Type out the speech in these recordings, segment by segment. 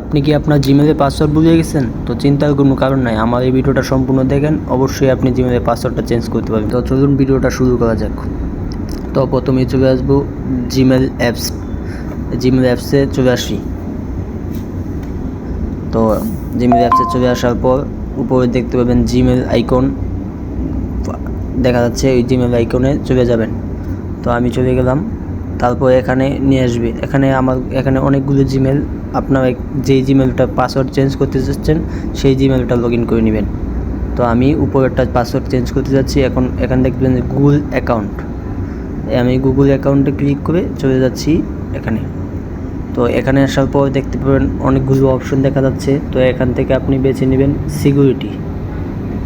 আপনি কি আপনার জিমেলের পাসওয়ার্ড ভুলে গেছেন? তো চিন্তার কোনো কারণ নাই, আমার এই ভিডিওটা সম্পূর্ণ দেখেন, অবশ্যই আপনি জিমেলের পাসওয়ার্ডটা চেঞ্জ করতে পারবেন। তো চলুন ভিডিওটা শুরু করা যাক। তো প্রথমে চলে আসব জিমেল অ্যাপস জিমেল অ্যাপসে চলে আসি। তো জিমেল অ্যাপসে চলে আসার পর উপরে দেখতে পাবেন জিমেল আইকন দেখা যাচ্ছে ওই জিমেল আইকনে চলে যাবেন। তো আমি চলে গেলাম। তারপর এখানে নিয়ে আসবে। এখানে আমার, এখানে অনেকগুলো জিমেল আপনার যেই জিমেলটা পাসওয়ার্ড চেঞ্জ করতে চাচ্ছেন সেই জিমেলটা লগ ইন করে নেবেন। তো আমি উপরেরটা পাসওয়ার্ড চেঞ্জ করতে যাচ্ছি, এখন এখানে দেখবেন গুগল অ্যাকাউন্ট আমি গুগল অ্যাকাউন্টে ক্লিক করে চলে যাচ্ছি এখানে। তো এখানে আসার পর দেখতে পাবেন অনেকগুলো অপশন দেখা যাচ্ছে। তো এখান থেকে আপনি বেছে নেবেন সিকিউরিটি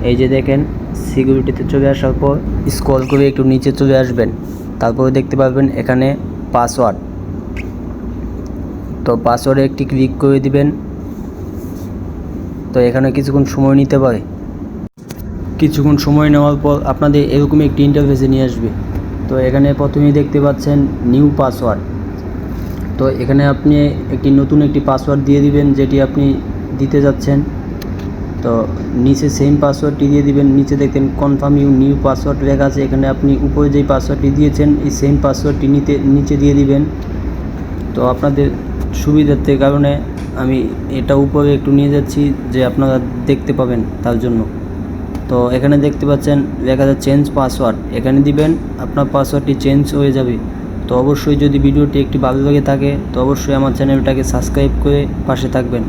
এই যে দেখেন সিকিউরিটিতে চলে আসার পর স্ক্রল করে একটু নিচে চলে আসবেন। তারপরে দেখতে পাবেন এখানে পাসওয়ার্ড তো পাসওয়ার্ডে একটি ক্লিক করে দিবেন। তো এখানে কিছুক্ষণ সময় নিতে পারে। কিছুক্ষণ সময় নেওয়ার পর আপনাদের এরকম একটি ইন্টারফেসে নিয়ে আসবে। তো এখানে প্রথমেই দেখতে পাচ্ছেন নিউ পাসওয়ার্ড তো এখানে আপনি একটি নতুন একটি পাসওয়ার্ড দিয়ে দিবেন, যেটি আপনি দিতে যাচ্ছেন। তো নিচে সেম পাসওয়ার্ডটি দিয়ে দিবেন, নিচে দেখতেন কনফার্ম ইউ নিউ পাসওয়ার্ড লেখা আছে, এখানে আপনি উপরে যেই পাসওয়ার্ডটি দিয়েছেন, এই সেম পাসওয়ার্ডটি নিতে, নিচে দিয়ে দিবেন। তো আপনাদের সুবিধার্থে কারণে আমি এটা উপরে একটু নিয়ে যাচ্ছি, যে আপনারা দেখতে পাবেন তার জন্য। তো এখানে দেখতে পাচ্ছেন লেখা আছে চেঞ্জ পাসওয়ার্ড এখানে দিবেন, আপনার পাসওয়ার্ডটি চেঞ্জ হয়ে যাবে। তো অবশ্যই যদি ভিডিওটি একটি ভালো লাগে থাকে, তো অবশ্যই আমার চ্যানেলটাকে সাবস্ক্রাইব করে পাশে থাকবেন।